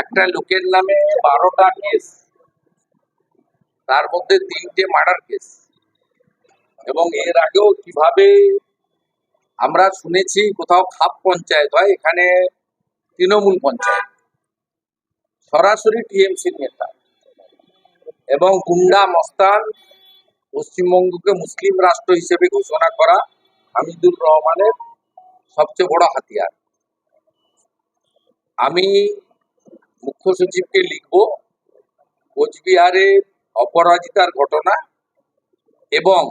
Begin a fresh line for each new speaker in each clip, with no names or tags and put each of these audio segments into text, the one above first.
একটা লোকের নামে বারোটা কেস তার মধ্যে তিনটে মার্ডার কেস এবং এর আগেও কীভাবে আমরা শুনেছি কোথাও খাপ পঞ্চায়েত হয়, এখানে তৃণমূল পঞ্চায়েত। সরাসরি টিএমসি নেতা এবং গুন্ডা মস্তান, পশ্চিমবঙ্গকে মুসলিম রাষ্ট্র হিসেবে ঘোষণা করা হামিদুর রহমানের সবচেয়ে বড় হাতিয়ার। আমি মুখ্য সচিবকে লিখব। কোচবিহারে অপরাজিতার ঘটনা এবং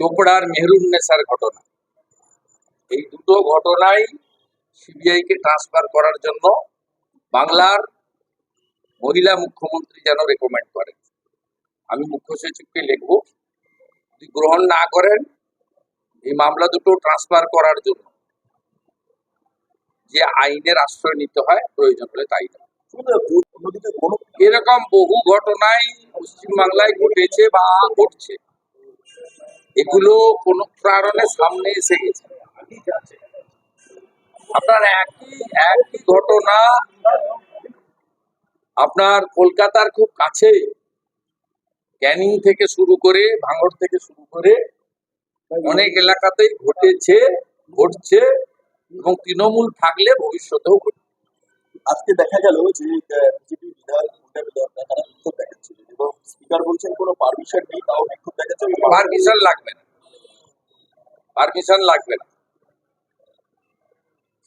চোপড়ার মেহরুন্নেসার ঘটনা। এই দুটো ঘটনাই সিবিআই কে ট্রান্সফার করার জন্য বাংলার মহিলা মুখ্যমন্ত্রী যেন রেকমেন্ড করেন আমি মুখ্য সচিবকে লিখব, যদি গ্রহণ না করেন, এই মামলা দুটো ট্রান্সফার করার জন্য। যে আইনের আশ্রয় নিতে হয় প্রয়োজন হলে তাই এরকম বহু ঘটনাই পশ্চিমবাংলায় ঘটেছে বা ঘটছে। এগুলো কোন কারণে সামনে এসে গেছে। আপনার একই একই ঘটনা আপনার কলকাতার খুব কাছে। ক্যানিং থেকে শুরু করে ভাঙড় থেকে শুরু করে অনেক এলাকাতেই ঘটেছে ঘটছে। এবং তৃণমূল থাকলে ভবিষ্যতেও ঘটবে।
আজকে দেখা গেল যে বিজেপি বিধায়ক বিধায়করা তারা বিক্ষোভ দেখাচ্ছিলেন এবং স্পিকার বলছেন কোনো পারমিশন নেই তাও বিক্ষোভ দেখাচ্ছে
পারমিশন লাগবে না। পারমিশন লাগবে না।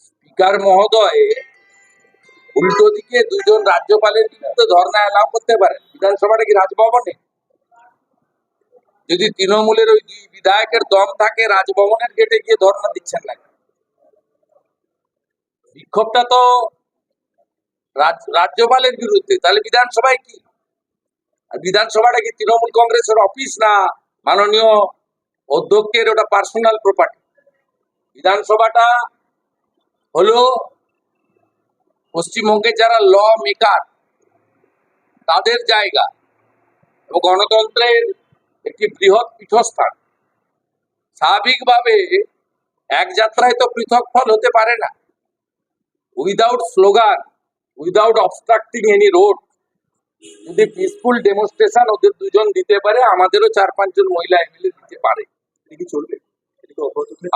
স্পিকার মহোদয় উল্টো দিকে দুজন রাজ্যপালের বিরুদ্ধে ধর্ণা এলাও করতে পারেন। বিধানসভাটা কি রাজভবনে? যদি তৃণমূলের ওই দুই বিধায়কের দম থাকে রাজভবনের গেটে গিয়ে ধর্ণা দিচ্ছেন না? বিক্ষোভটা তো রাজ- রাজ্যপালের বিরুদ্ধে, তাহলে বিধানসভায় কি? আর বিধানসভাটা কি তৃণমূল কংগ্রেসের অফিস না মাননীয় অধ্যক্ষের ওটা পার্সোনাল প্রপার্টি? বিধানসভাটা হলো পশ্চিমবঙ্গে যারা ল মেকার, তাদের জায়গা এবং গণতন্ত্রের একটি বৃহৎ পীঠস্থান। স্বাভাবিকভাবে এক যাত্রায় তো পৃথক ফল হতে পারে না। Without slogan without obstructing any road যদি পিসফুল ডেমনস্ট্রেশন ওদের দুজন দিতে পারে, আমাদেরও চার পাঁচজন মহিলা এমএলএ দিতে পারে।
কি চলবে?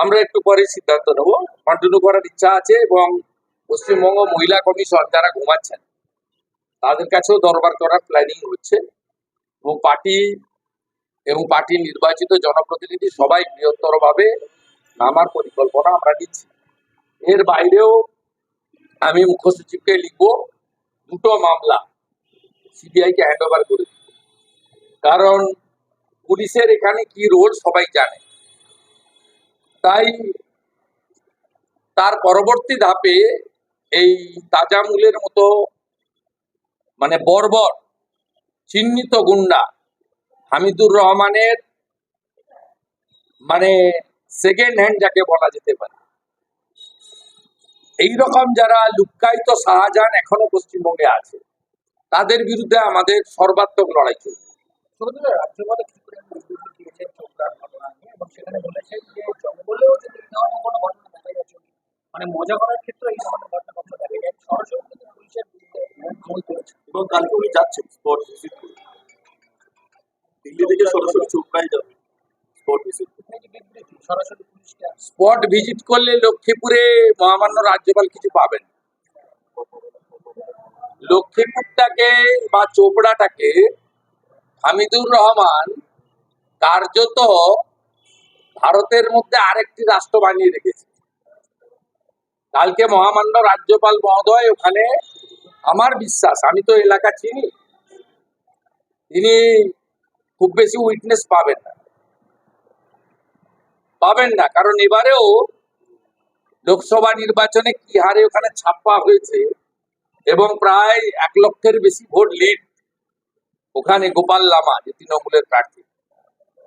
আমরা একটু পরে সিদ্ধান্ত নেব। কন্টিনিউ করার ইচ্ছা আছে এবং পশ্চিমবঙ্গ মহিলা কমিশন যারা ঘুমাচ্ছেন, তাদের কাছেও দরবার করার প্ল্যানিং হচ্ছে। এবং পার্টি এবং পার্টি নির্বাচিত জনপ্রতিনিধি সবাই বৃহত্তরভাবে নামার পরিকল্পনা আমরা নিচ্ছি। এর বাইরেও আমি মুখ্য সচিবকে লিখব দুটো মামলা সিবিআই কে হ্যান্ড ওভার করে দিব। কারণ পুলিশের এখানে কি রোল সবাই জানে তাই তার পরবর্তী ধাপে এই তাজামুলের মতো মানে বর্বর চিহ্নিত গুন্ডা হামিদুর রহমানের মানে সেকেন্ড হ্যান্ড যাকে বলা যেতে পারে এই রকম যারা লুক্কায়িত শাহজাহান এখনও পশ্চিমবঙ্গে আছে তাদের বিরুদ্ধে আমাদের সর্বাত্মক লড়াই চলছে।
মানে মজা করার ক্ষেত্রে এই ধরনের ঘটনা কখনো দেখা যায়। সরাসরি পুলিশের
এবং কালকে উনি যাচ্ছেন স্পট ভিজিট দিল্লি থেকে সরাসরি চোপড়ায় যাবে স্পট ভিজিট
করলে লক্ষ্মীপুরে মহামান্য রাজ্যপাল কিছু পাবেন লক্ষ্মীপুরটাকে বা চোপড়াটাকে হামিদুর রহমান কার্যত ভারতের মধ্যে আরেকটি রাষ্ট্র বানিয়ে রেখেছে। কালকে মহামান্য রাজ্যপাল মহোদয় ওখানে, আমার বিশ্বাস, আমি তো এলাকা চিনি, তিনি খুব বেশি উইটনেস পাবেন না। পাবেন না। কারণ এবারেও লোকসভা নির্বাচনে কি হারে ওখানে ছাপ্পা হয়েছে এবং প্রায় এক লক্ষের বেশি ভোট লিড ওখানে গোপাল লামা, যে তৃণমূলের প্রার্থী।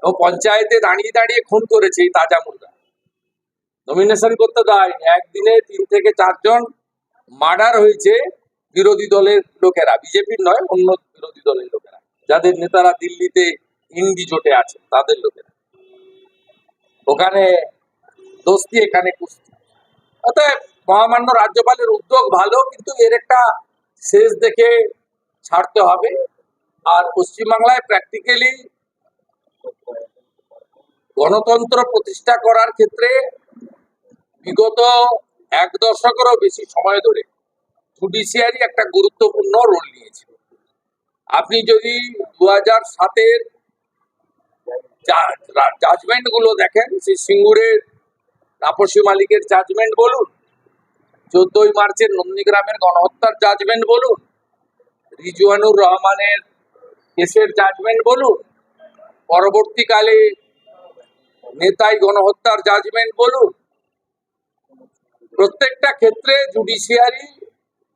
ও পঞ্চায়েতে দাঁড়িয়ে দাঁড়িয়ে খুন করেছে এই তাজা মুদ্রা নমিনেশন করতে দেয়নি। একদিনে তিন থেকে চারজন মার্ডার হয়েছে বিরোধী দলের লোকেরা। বিজেপির নয়, অন্য বিরোধী দলের লোকেরা। যাদের নেতারা দিল্লিতে ইন্ডি জোটে আছে তাদের লোকেরা। ওখানে দোস্তি এখানে কুস্তি। অতএব মহামান্য রাজ্যপালের উদ্যোগ ভালো, কিন্তু এর একটা শেষ দেখে ছাড়তে হবে। আর পশ্চিমবাংলায় প্র্যাকটিক্যালি গণতন্ত্র প্রতিষ্ঠা করার ক্ষেত্রে বিগত এক দশকেরও বেশি সময় ধরে জুডিশিয়ারি একটা গুরুত্বপূর্ণ রোল নিয়েছে। আপনি যদি দু হাজার সাতের জাজমেন্টগুলো দেখেন সেই সিঙ্গুরের তাপসী মালিকের জাজমেন্ট বলুন, চোদ্দই মার্চের নন্দীগ্রামের গণহত্যার জাজমেন্ট বলুন, রিজওয়ানুর রহমানের কেসের জাজমেন্ট বলুন, পরবর্তীকালে নেতাই গণহত্যার জাজমেন্ট বলুন। প্রত্যেকটা ক্ষেত্রে জুডিশিয়ারি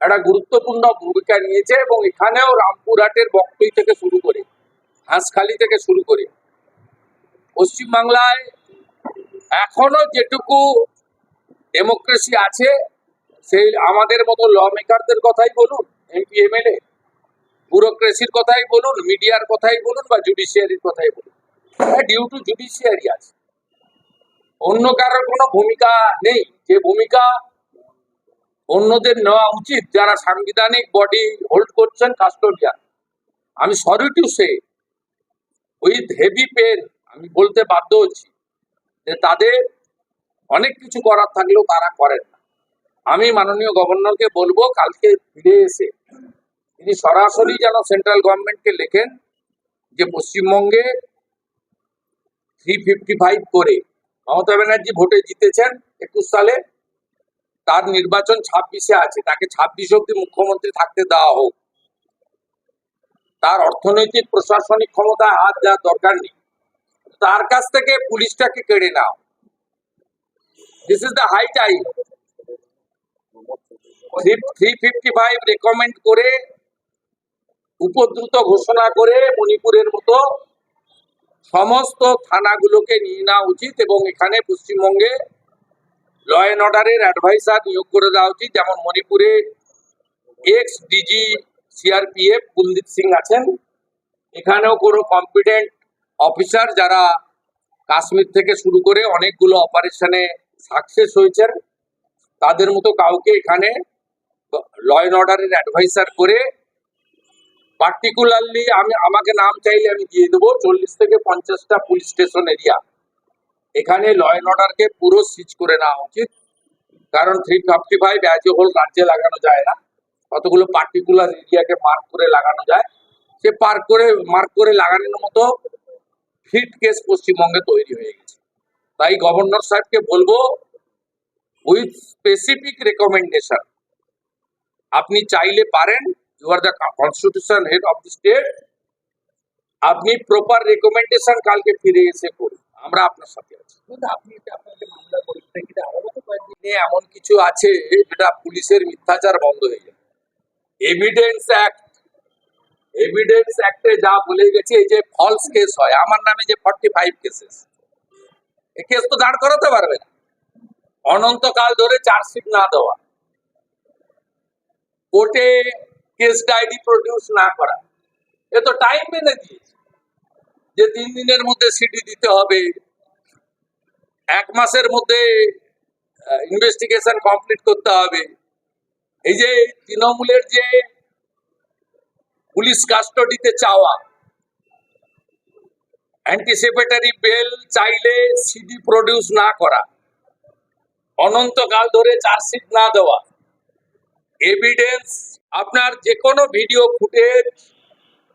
একটা গুরুত্বপূর্ণ ভূমিকা নিয়েছে এবং এখানেও রামপুরহাটের বকটুই থেকে শুরু করে, হাঁসখালি থেকে শুরু করে পশ্চিমবাংলায় এখনও যেটুকু ডেমোক্রেসি আছে, সেই আমাদের মতো ল মেকারদের কথাই বলুন এমপি এমএলএ ব্যুরোক্রেসির কথাই বলুন মিডিয়ার কথাই বলুন বা জুডিশিয়ারির কথাই বলুন। হ্যাঁ ডিউ টু জুডিশিয়ারি আছে। অন্য কারোর কোনো ভূমিকা নেই। যে ভূমিকা অন্যদের নেওয়া উচিত, যারা সাংবিধানিক বডি হোল্ড করছেন কাস্টোডিয়ান আমি sorry to say with heavy pain আমি বলতে বাধ্য হচ্ছি যে তাদের অনেক কিছু করার থাকলেও তারা করেন না। আমি মাননীয় গভর্নরকে বলব, কালকে ফিরে এসে তিনি সরাসরি যেন সেন্ট্রাল গভর্নমেন্টকে লেখেন যে পশ্চিমবঙ্গে থ্রি ফিফটি ফাইভ করে মমতা ব্যানার্জি ভোটে জিতেছেন একুশ সালে, তার নির্বাচন ছাব্বিশে আছে, তাকে ছাব্বিশ অব্দি মুখ্যমন্ত্রী থাকতে দেওয়া হোক। তার অর্থনৈতিক প্রশাসনিক ক্ষমতায় হাত দেওয়ার দরকার নেই। তার কাছ থেকে পুলিশটাকে কেড়ে নাও। This is the high time three fifty five recommend করে, উপদ্রুত ঘোষণা করে মণিপুরের মতো সমস্ত থানাগুলোকে নিয়ে নেওয়া উচিত এবং এখানে পশ্চিমবঙ্গে ল অ্যান্ড অর্ডারের অ্যাডভাইসার নিয়োগ করে দেওয়া উচিত। যেমন মণিপুরে ex DG CRPF Kuldeep Singh আছেন। এখানেও কোনো কম্পিটেন্ট অফিসার যারা কাশ্মীর থেকে শুরু করে অনেকগুলো অপারেশনে সাকসেস হয়েছেন, তাদের মতো কাউকে এখানে ল অ্যান্ড অর্ডারের অ্যাডভাইসার করে পার্টিকুলারলি আমি, আমাকে নাম চাইলে আমি দিয়ে দেবো, চল্লিশ থেকে পঞ্চাশটা পুলিশ স্টেশন এরিয়া। এখানে ল অ্যান্ড অর্ডারকে পুরো সিজ করে নেওয়া উচিত, কারণ three fifty five as a whole রাজ্যে লাগানো যায় না। কতগুলো পার্টিকুলার এরিয়াকে মার্ক করে লাগানো যায়। সে পার্ক করে, মার্ক করে লাগানোর মতো ফিট কেস পশ্চিমবঙ্গে তৈরি হয়ে গেছে। তাই গভর্নর সাহেবকে বলব উইথ স্পেসিফিক রেকমেন্ডেশন আপনি চাইলে পারেন you are the constitution head of the state আপনি প্রপার রেকমেন্ডেশন কালকে ফিরে এসে করুন। আমরা আপনার সাথে আছি। এমন কিছু আছে যেটা পুলিশের মিথ্যাচার বন্ধ হয়ে যাবে এভিডেন্স অ্যাক্ট এভিডেন্স অ্যাক্টে যা বলে গেছে, এই যে ফলস কেস হয়। আমার নামে যে ফর্টি ফাইভ কেসেস এই কেস তো দাঁড় করাতে পারবে না। অনন্তকাল ধরে চার্জশিট না দেওয়া। কোর্টে কেস ডায়েরি প্রডিউস না করা। এ তো টাইম মেনে দিয়েছে যে তিন দিনের মধ্যে সিটি দিতে হবে। এক মাসের মধ্যে ইনভেস্টিগেশন কমপ্লিট করতে হবে। এই যে তৃণমূলের যে পুলিশ কাস্টডিতে চাওয়া। অ্যান্টিসিপেটারি বেল চাইলে সিডি প্রডিউস না করা। অনন্তকাল ধরে চার্জশিট না দেওয়া। এভিডেন্স, আপনার যে কোনো ভিডিও ফুটেজ,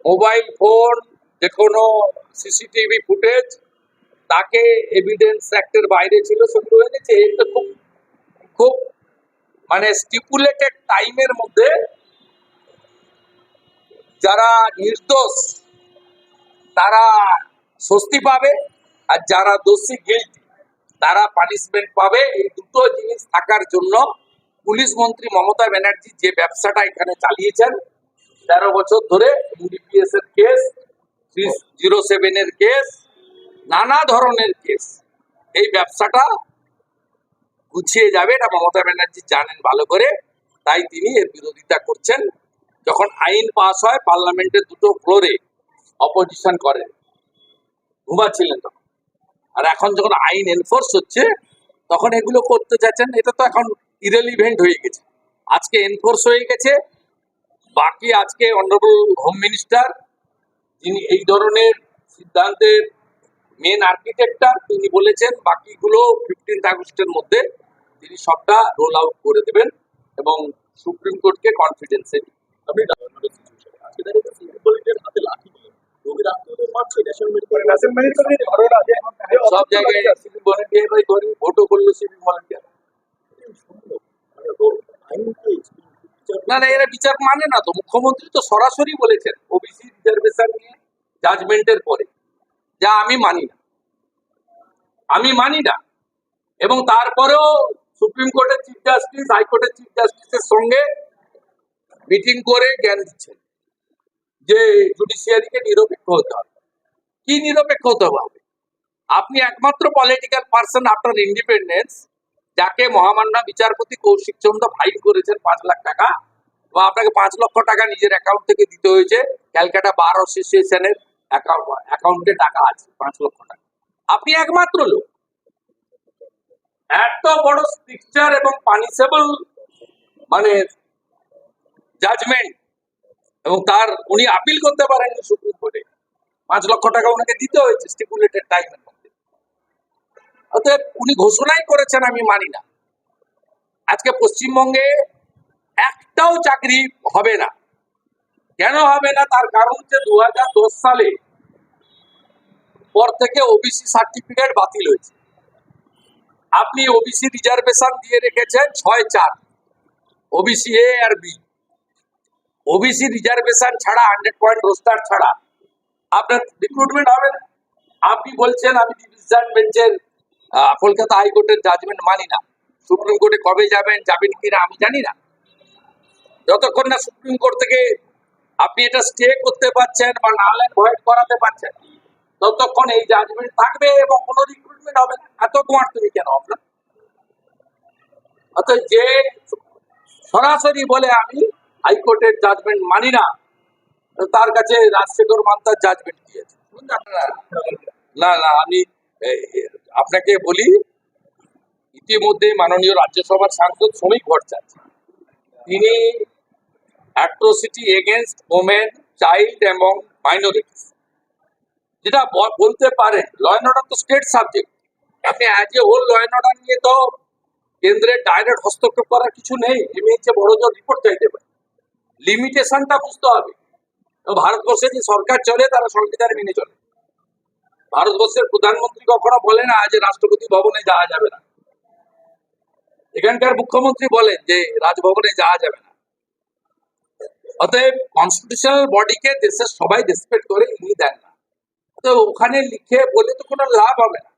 মোবাইল ফোন যে কোনো সিসিটিভি ফুটেজ, তাকে এভিডেন্স অ্যাক্টের বাইরে ছিল সেগুলো হয়ে গেছে খুব খুব মানে স্টিপুলেটেড টাইমের মধ্যে যারা নির্দোষ, তারা স্বস্তি পাবে আর যারা দোষী গিল্টি তারা পানিশমেন্ট পাবে। এই দুটো জিনিস থাকার জন্য পুলিশ মন্ত্রী মমতা ব্যানার্জি যে ব্যবসাটা এখানে চালিয়েছেন, তেরো বছর ধরে ইউডিপিএস এর কেস জিরো সেভেনের কেস নানা ধরনের কেস এই ব্যবসাটা গুছিয়ে যাবে, এটা মমতা ব্যানার্জি জানেন ভালো করে, তাই তিনি এর বিরোধিতা করছেন। যখন আইন পাস হয়, পার্লামেন্টের দুটো ফ্লোরে অপোজিশন করেন ঘুমাচ্ছিলেন তখন। আর এখন যখন আইন এনফোর্স হচ্ছে, তখন এগুলো করতে চাচ্ছেন এটা তো এখন ইরেলিভেন্ট হয়ে গেছে। আজকে এনফোর্স হয়ে গেছে, বাকি আজকে অনারেবল হোম মিনিস্টার যিনি এই ধরনের সিদ্ধান্তের মেন আর্কিটেক্টার তিনি বলেছেন, বাকিগুলো ফিফটিন্থ আগস্টের মধ্যে তিনি সবটা রোল আউট করে দেবেন এবং সুপ্রিম কোর্টকে কনফিডেন্সে
আপনি সিভিল
সব জায়গায় ভলেন্টিয়াররাই করে ভোটও করল ভলেন্টিয়ার না না এরা বিচার মানে না তো। মুখ্যমন্ত্রী তো সরাসরি বলেছেন ওবিসি রিজার্ভেশন নিয়ে জাজমেন্টের পরে। যা আমি মানি না। আমি মানি না। এবং তারপরেও সুপ্রিম কোর্টের চিফ জাস্টিস হাইকোর্টের চিফ জাস্টিসের সঙ্গে মিটিং করে জ্ঞান দিচ্ছেন যে জুডিশিয়ারিকে নিরপেক্ষ হতে হবে। কি নিরপেক্ষ হতে হবে? আপনি একমাত্র পলিটিক্যাল পার্সন আফটার ইন্ডিপেন্ডেন্স যাকে মহামান্য বিচারপতি কৌশিক চন্দ্র ফাইন করেছেন পাঁচ লাখ টাকা বা আপনাকে পাঁচ লক্ষ টাকা নিজের অ্যাকাউন্ট থেকে দিতে হয়েছে। ক্যালকাটা বার অ্যাসোসিয়েশনের অ্যাকাউন্টে টাকা আছে, পাঁচ লক্ষ টাকা। আপনি একমাত্র লোক। এত বড় স্ট্রিকচার এবং পানিশেবল মানে জাজমেন্ট এবং তার উনি আপিল করতে পারেননি সুপ্রিম কোর্টে। পাঁচ লক্ষ টাকা ওনাকে দিতে হয়েছে স্টিপুলেটেড টাইমের মধ্যে। অতএব উনি ঘোষণাই করেছেন আমি মানি না। আজকে পশ্চিমবঙ্গে একটাও চাকরি হবে না। কেন হবে না? তার কারণ হচ্ছে দু হাজার দশ সালে পর থেকে ওবিসি সার্টিফিকেট বাতিল হয়েছে। আপনি ওবিসি রিজার্ভেশন দিয়ে রেখেছেন ছয় চার। ওবিসি এ আর বি ওবিসি রিজার্ভেশন ছাড়া হান্ড্রেড পয়েন্ট রোস্টার ছাড়া। আপনার রিক্রুটমেন্ট হবে আপনি বলছেন, আমি ডিভিশন বেঞ্চের কলকাতা হাইকোর্টের জাজমেন্ট মানি না। সুপ্রিম কোর্টে কবে যাবেন যাবেন কিনা, আমি জানি না। যতক্ষণ না সুপ্রিম কোর্ট থেকে আপনি এটা স্টে করতে পারছেন বা না নাহলে ভয়েড করাতে পারছেন, ততক্ষণ এই জাজমেন্ট থাকবে এবং কোনো রিক্রুটমেন্ট হবে না। এত কুমার তুমি কেন আপনার? অর্থাৎ যে সরাসরি বলে আমি হাইকোর্টের জাজমেন্ট মানি না তার কাছে রাজশেখর মান্তার জাজমেন্ট দিয়েছে না না আমি আপনাকে বলি ইতিমধ্যে মাননীয় রাজ্যসভার সাংসদ শ্রমিক ভট্টাচার্য তিনি অ্যাট্রোসিটি এগেনস্ট ওমেন চাইল্ড এবং মাইনরিটিস যেটা বলতে পারেন ল অ্যান্ড অর্ডার তো স্টেট সাবজেক্ট আপনি a whole law and order নিয়ে তো কেন্দ্রের ডাইরেক্ট হস্তক্ষেপ করার কিছু নেই এমএইচে বড় জোর রিপোর্ট চাইতে পারে লিমিটেশনটা বুঝতে হবে। ভারতবর্ষে যে সরকার চলে, তারা সংবিধান মেনে চলে। ভারতবর্ষের প্রধানমন্ত্রী কখনো বলে না যে রাষ্ট্রপতি ভবনে যাওয়া যাবে না। এখানকার মুখ্যমন্ত্রী বলেন যে রাজভবনে যাওয়া যাবে না। অতএব কনস্টিটিউশনাল বডিকে দেশের সবাই রেসপেক্ট করে, ইনি দেন না। তো ওখানে লিখে বলে তো কোনো লাভ হবে না।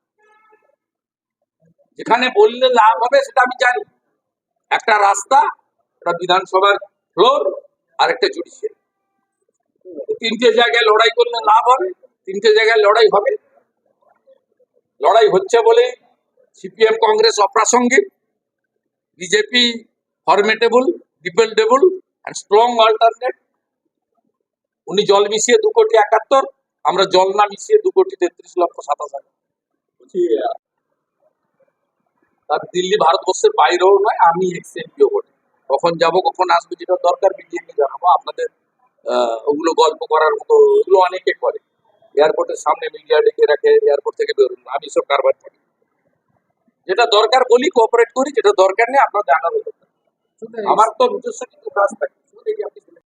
যেখানে বললে লাভ হবে সেটা আমি জানি। একটা রাস্তা, একটা বিধানসভার ফ্লোর আর একটা জুডিশিয়ারি তিনটে জায়গায় লড়াই করলে লাভ হবে, তিনটে জায়গায় লড়াই হবে। লড়াই হচ্ছে বলে সিপিএম কংগ্রেস অপ্রাসঙ্গিক BJP formidable dependable and strong alternate উনি জল মিশিয়ে দু কোটি একাত্তর, আমরা জল না মিশিয়ে দু কোটি তেত্রিশ লক্ষ সাতাশ হাজার। তার দিল্লি ভারতবর্ষের বাইরেও নয়, আমি এক্স বলি কখন যাব কখন আসব যেটা দরকার মিডিয়াকে জানাব। আপনাদের ওগুলো গল্প করার মতো ওগুলো অনেকে করে। এয়ারপোর্টের সামনে মিডিয়া ডেকে রাখে এয়ারপোর্ট থেকে বেরোন আমি সব কারবার থাকি। যেটা দরকার বলি কোঅপারেট করি যেটা দরকার নেই আপনার দরকার আমার তো নিজস্ব কিছু কাজ থাকে।